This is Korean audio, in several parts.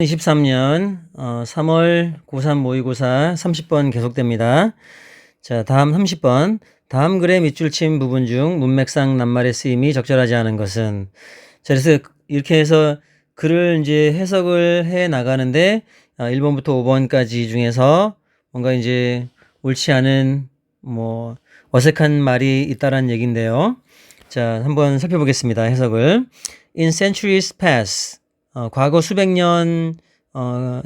2023년 어, 3월 고3 모의고사 30번 계속됩니다. 자, 다음 30번. 다음 글의 밑줄 친 부분 중 문맥상 낱말의 쓰임이 적절하지 않은 것은 자, 그래서 이렇게 해서 글을 이제 해석을 해 나가는데 어, 1번부터 5번까지 중에서 뭔가 이제 옳지 않은 뭐 어색한 말이 있다라는 얘기인데요. 자, 한번 살펴보겠습니다. 해석을. In centuries past 어, 과거 수백 년, 어,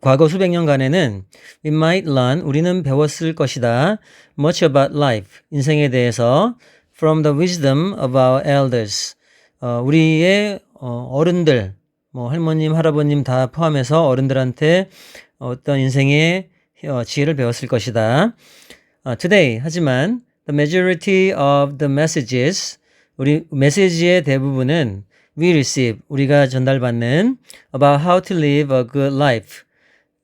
과거 수백 년간에는 we might learn, 우리는 배웠을 것이다. much about life, 인생에 대해서 from the wisdom of our elders. 어, 우리의 어, 어른들, 뭐 할머님, 할아버님 다 포함해서 어른들한테 어떤 인생의 어, 지혜를 배웠을 것이다. 어, today, 하지만 the majority of the messages, 우리 메시지의 대부분은 we receive, 우리가 전달받는 about how to live a good life.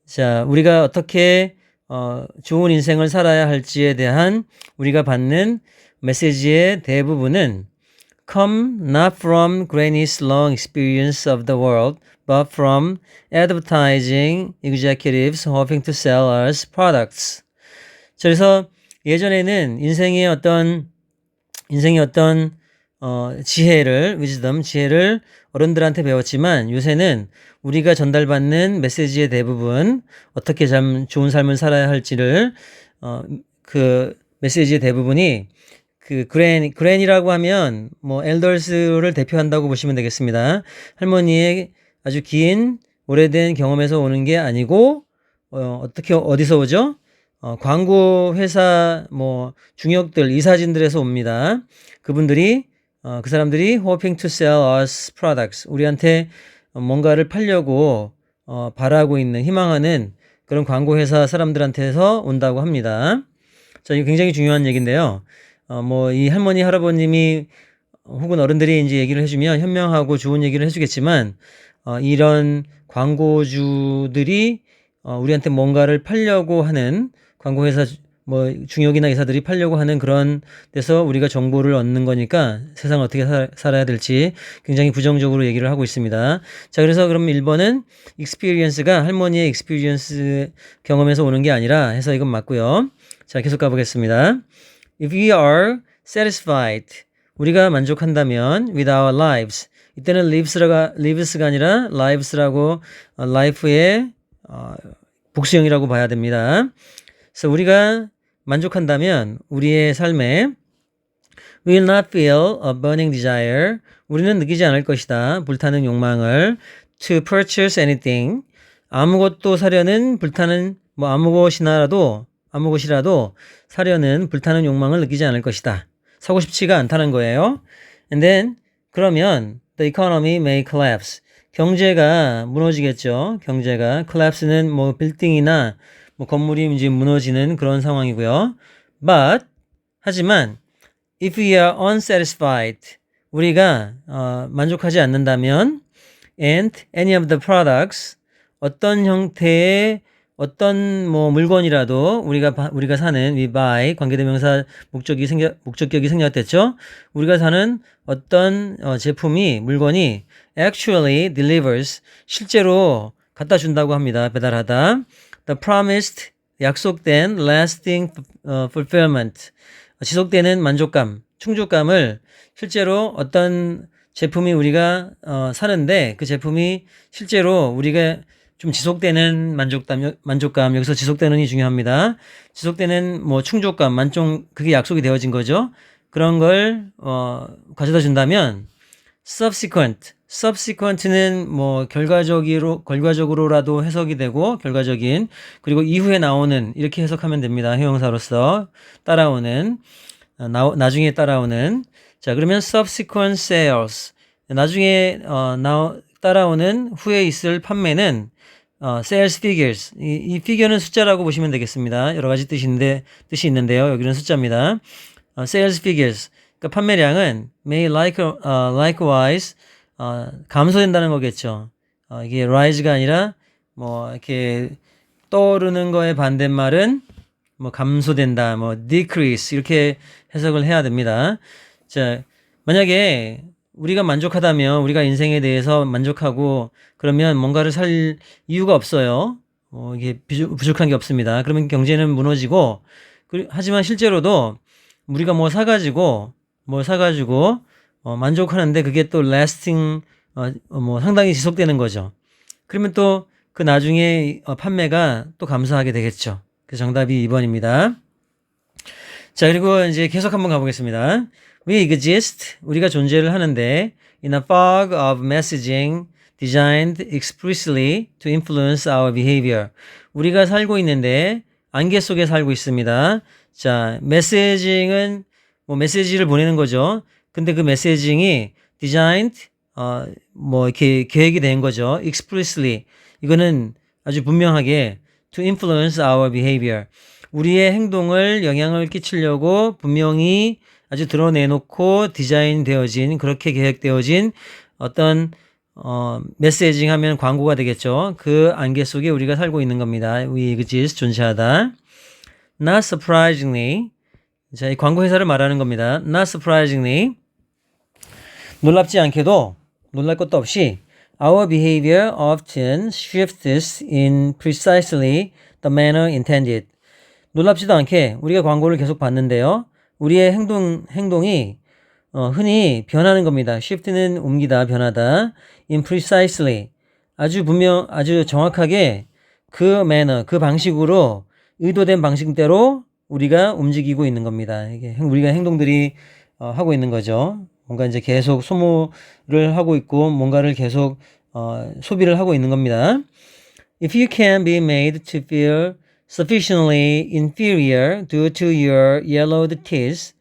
자, 우리가 어떻게 어, 좋은 인생을 살아야 할지에 대한 우리가 받는 메시지의 대부분은 come not from Granny's long experience of the world, but from advertising executives hoping to sell us products. 자, 그래서 예전에는 인생의 어떤 인생의 어떤 어, 지혜를 wisdom 지혜를 어른들한테 배웠지만 요새는 우리가 전달받는 메시지의 대부분 어떻게 참 좋은 삶을 살아야 할지를 어, 그 메시지의 대부분이 그 그랜 그랜이라고 하면 뭐 엘더스를 대표한다고 보시면 되겠습니다. 할머니의 아주 긴 오래된 경험에서 오는 게 아니고 어, 어떻게 어디서 오죠? 어, 광고 회사 뭐 중역들 이사진들에서 옵니다. 그분들이 어, 그 사람들이 hoping to sell us products 우리한테 뭔가를 팔려고 어, 바라고 있는 희망하는 그런 광고 회사 사람들한테서 온다고 합니다. 자, 이거 굉장히 중요한 얘기인데요. 어, 뭐 이 할머니 할아버님이 혹은 어른들이 이제 얘기를 해주면 현명하고 좋은 얘기를 해주겠지만 어, 이런 광고주들이 어, 우리한테 뭔가를 팔려고 하는 광고 회사 뭐 중역이나 이사들이 팔려고 하는 그런 데서 우리가 정보를 얻는 거니까 세상을 어떻게 살, 살아야 될지 굉장히 부정적으로 얘기를 하고 있습니다. 자, 그래서 그럼 1번은 experience가 할머니의 experience 경험에서 오는 게 아니라 해서 이건 맞고요. 자, 계속 가보겠습니다. If we are satisfied, 우리가 만족한다면 with our lives, 이때는 lives가, lives가 아니라 lives라고 어, life의 어, 복수형이라고 봐야 됩니다. 그래서 우리가 만족한다면 우리의 삶에 will not feel a burning desire. 우리는 느끼지 않을 것이다. 불타는 욕망을 to purchase anything. 아무것도 사려는 불타는 뭐 아무것이나라도 아무것이라도 사려는 불타는 욕망을 느끼지 않을 것이다. 사고 싶지가 않다는 거예요. And then 그러면 the economy may collapse. 경제가 무너지겠죠. 경제가 collapse는 뭐 빌딩이나 뭐 건물이 이제 무너지는 그런 상황이고요. But 하지만 if we are unsatisfied 우리가 어, 만족하지 않는다면 and any of the products 어떤 형태의 어떤 뭐 물건이라도 우리가 바- 우리가 사는 we buy 관계대명사 목적이 생겨 목적격이 생략됐죠. 우리가 사는 어떤 어, 제품이 물건이 actually delivers 실제로 갖다 준다고 합니다. 배달하다. The promised 약속된 lasting 어, fulfillment 지속되는 만족감, 충족감을 실제로 어떤 제품이 우리가 어, 사는데 그 제품이 실제로 우리가 좀 지속되는 만족감, 만족감 여기서 지속되는 이 중요합니다. 지속되는 뭐 충족감, 만족 그게 약속이 되어진 거죠. 그런 걸 어, 가져다 준다면 subsequent, subsequent는 뭐 결과적으로 결과적으로라도 해석이 되고 결과적인 그리고 이후에 나오는 이렇게 해석하면 됩니다. 형용사로서 따라오는 어, 나, 나중에 따라오는 자 그러면 subsequent sales 나중에 어, 나, 따라오는 후에 있을 판매는 어, sales figures 이, 이 figure는 숫자라고 보시면 되겠습니다. 여러 가지 뜻인데 뜻이 있는데요. 여기는 숫자입니다. 어, sales figures 그러니까 판매량은 may like, 어, likewise 어, 감소된다는 거겠죠. 어, 이게 rise가 아니라 뭐 이렇게 떠오르는 거의 반대말은 뭐 감소된다, 뭐 decrease 이렇게 해석을 해야 됩니다. 자, 만약에 우리가 만족하다면 우리가 인생에 대해서 만족하고 그러면 뭔가를 살 이유가 없어요. 어, 이게 부족- 부족한 게 없습니다. 그러면 경제는 무너지고 하지만 실제로도 우리가 뭐 사가지고 뭐 사가지고 어, 만족하는데 그게 또 lasting 어, 어, 뭐 상당히 지속되는 거죠. 그러면 또 그 나중에 어, 판매가 또 감소하게 되겠죠. 그 정답이 2번입니다. 자, 그리고 이제 계속 한번 가보겠습니다. We exist, 우리가 존재를 하는데 in a fog of messaging designed explicitly to influence our behavior. 우리가 살고 있는데 안개 속에 살고 있습니다. 자, 메시징은 뭐 메시지를 보내는 거죠. 근데 그 메시징이 designed 어, 뭐 이렇게 계획이 된 거죠. explicitly 이거는 아주 분명하게 to influence our behavior. 우리의 행동을 영향을 끼치려고 분명히 아주 드러내놓고 디자인 되어진 그렇게 계획되어진 어떤 어, 메시징 하면 광고가 되겠죠. 그 안개 속에 우리가 살고 있는 겁니다. We exist, 존재하다. Not surprisingly. 자, 이 광고 회사를 말하는 겁니다. Not surprisingly. 놀랍지 않게도 놀랄 것도 없이 our behavior often shifts in precisely the manner intended. 놀랍지도 않게 우리가 광고를 계속 봤는데요. 우리의 행동 행동이 어, 흔히 변하는 겁니다. shift는 옮기다, 변하다. in precisely 아주 분명 아주 정확하게 그 manner, 그 방식으로 의도된 방식대로 우리가 움직이고 있는 겁니다. 이게 행- 우리가 행동들이 어, 하고 있는 거죠. 뭔가 이제 계속 소모를 하고 있고 뭔가를 계속 어, 소비를 하고 있는 겁니다. If you can be made to feel sufficiently inferior due to your yellowed teeth,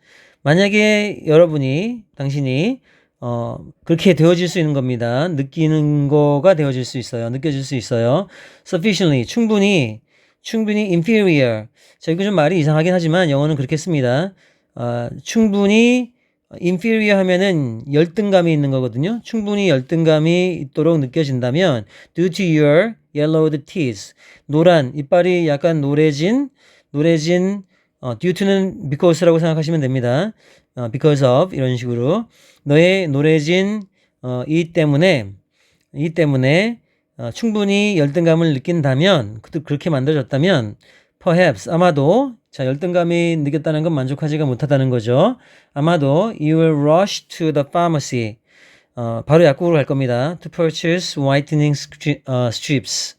만약에 여러분이 당신이 어, 그렇게 되어질 수 있는 겁니다. 느끼는 거가 되어질 수 있어요. 느껴질 수 있어요. sufficiently 충분히 충분히 inferior. 자 이거 좀 말이 이상하긴 하지만 영어는 그렇게 씁니다. 어, 충분히 inferior 하면은 열등감이 있는 거거든요. 충분히 열등감이 있도록 느껴진다면 due to your yellowed teeth 노란 이빨이 약간 노래진 노래진 어, due to는 because라고 생각하시면 됩니다. 어, because of 이런 식으로 너의 노래진 어, 이 때문에 이 때문에 어, 충분히 열등감을 느낀다면 그- 그렇게 만들어졌다면 perhaps 아마도 자 열등감이 느꼈다는 건 만족하지가 못하다는 거죠. 아마도 you will rush to the pharmacy 어, 바로 약국으로 갈 겁니다. To purchase whitening 어, strips.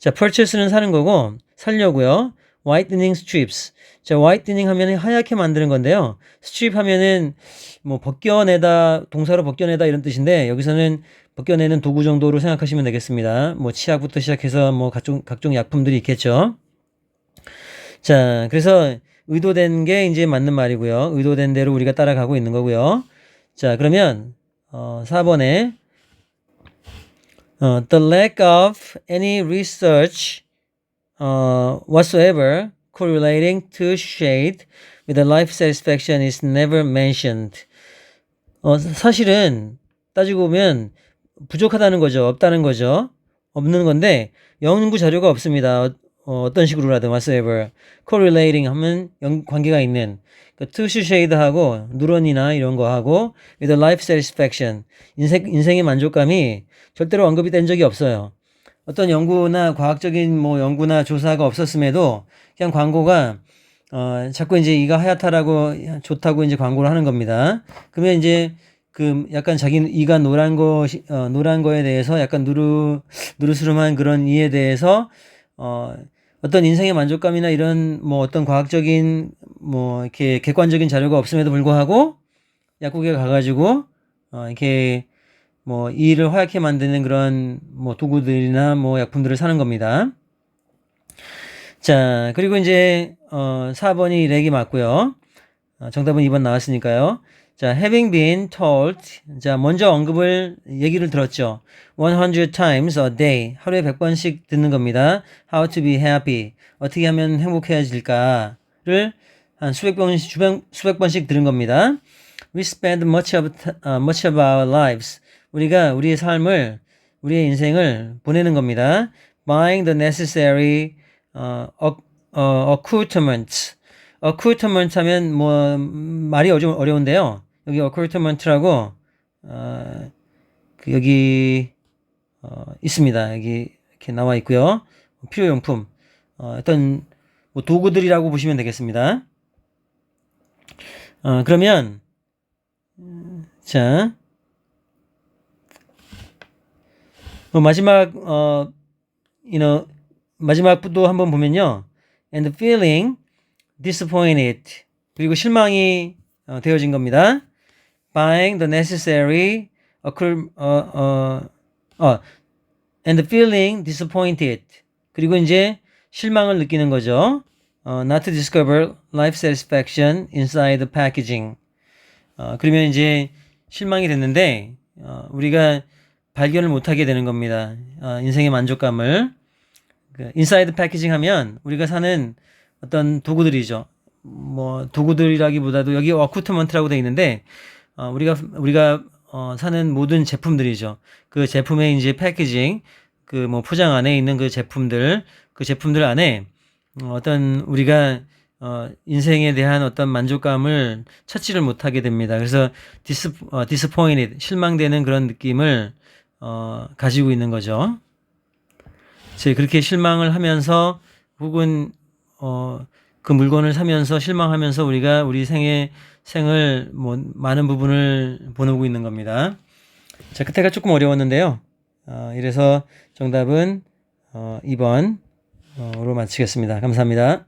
자, purchase는 사는 거고 살려고요. whitening strips. 자, whitening 하면은 하얗게 만드는 건데요. strip 하면은 뭐 벗겨내다 동사로 벗겨내다 이런 뜻인데 여기서는 벗겨내는 도구 정도로 생각하시면 되겠습니다. 뭐 치약부터 시작해서 뭐 각종 각종 약품들이 있겠죠. 자, 그래서 의도된 게 이제 맞는 말이고요. 의도된 대로 우리가 따라가고 있는 거고요. 자, 그러면 어, 4번에 어, the lack of any research uh, whatsoever correlating to shade with the life satisfaction is never mentioned. 어, 사실은 따지고 보면 부족하다는 거죠. 없다는 거죠. 없는 건데 연구 자료가 없습니다. 어, 어떤 식으로라든 whatsoever correlating 하면 연, 관계가 있는 그 투시 쉐이드하고 누런이나 이런 거 하고 with a life satisfaction 인생 인생의 만족감이 절대로 언급이 된 적이 없어요. 어떤 연구나 과학적인 뭐 연구나 조사가 없었음에도 그냥 광고가 어 자꾸 이제 이가 하얗다라고 좋다고 이제 광고를 하는 겁니다. 그러면 이제 그 약간 자기 이가 노란 거 어, 노란 거에 대해서 약간 누르 누르스름한 그런 이에 대해서 어 어떤 인생의 만족감이나 이런 뭐 어떤 과학적인 뭐 이렇게 객관적인 자료가 없음에도 불구하고 약국에 가가지고 어 이렇게 뭐 이를 하얗게 만드는 그런 뭐 도구들이나 뭐 약품들을 사는 겁니다. 자 그리고 이제 어 4번이 렉이 맞고요. 어, 정답은 2번 나왔으니까요. 자, having been told. 자, 먼저 언급을, 얘기를 들었죠. 100 times a day. 하루에 100번씩 듣는 겁니다. How to be happy. 어떻게 하면 행복해질까를 한 수백 번씩, 수백, 수백 번씩 들은 겁니다. We spend much of, 어, much of our lives. 우리가 우리의 삶을, 우리의 인생을 보내는 겁니다. Buying the necessary, 어, 어, 어, accoutrement 하면 뭐 음, 말이 좀 어려운데요. 여기 accoutrement,라고 어, 그 여기 어, 있습니다. 여기 이렇게 나와 있고요. 필요용품 어, 어떤 뭐 도구들이라고 보시면 되겠습니다. 어, 그러면 음, 자뭐 마지막 어 you know 마지막 부도 한번 보면요. and feeling disappointed 그리고 실망이 어, 되어진 겁니다. buying the necessary occur 어, 어, 어, and feeling disappointed 그리고 이제 실망을 느끼는 거죠. 어, not to discover life satisfaction inside the packaging. 어, 그러면 이제 실망이 됐는데 어, 우리가 발견을 못하게 되는 겁니다. 어, 인생의 만족감을 그 인사이드 패키징 하면 우리가 사는 어떤 도구들이죠. 뭐 도구들이라기보다도 여기 어쿠트먼트라고 돼 있는데 어, 우리가 우리가 어, 사는 모든 제품들이죠. 그 제품의 이제 패키징 그 뭐 포장 안에 있는 그 제품들 그 제품들 안에 어, 어떤 우리가 어, 인생에 대한 어떤 만족감을 찾지를 못하게 됩니다. 그래서 디스 어, disappointed 실망되는 그런 느낌을 어, 가지고 있는 거죠. 제 그렇게 실망을 하면서 혹은 어, 그 물건을 사면서 실망하면서 우리가 우리 생의 생을 뭐 많은 부분을 보내고 있는 겁니다. 자, 끝에가 조금 어려웠는데요. 어, 이래서 정답은 어, 2번으로 마치겠습니다. 감사합니다.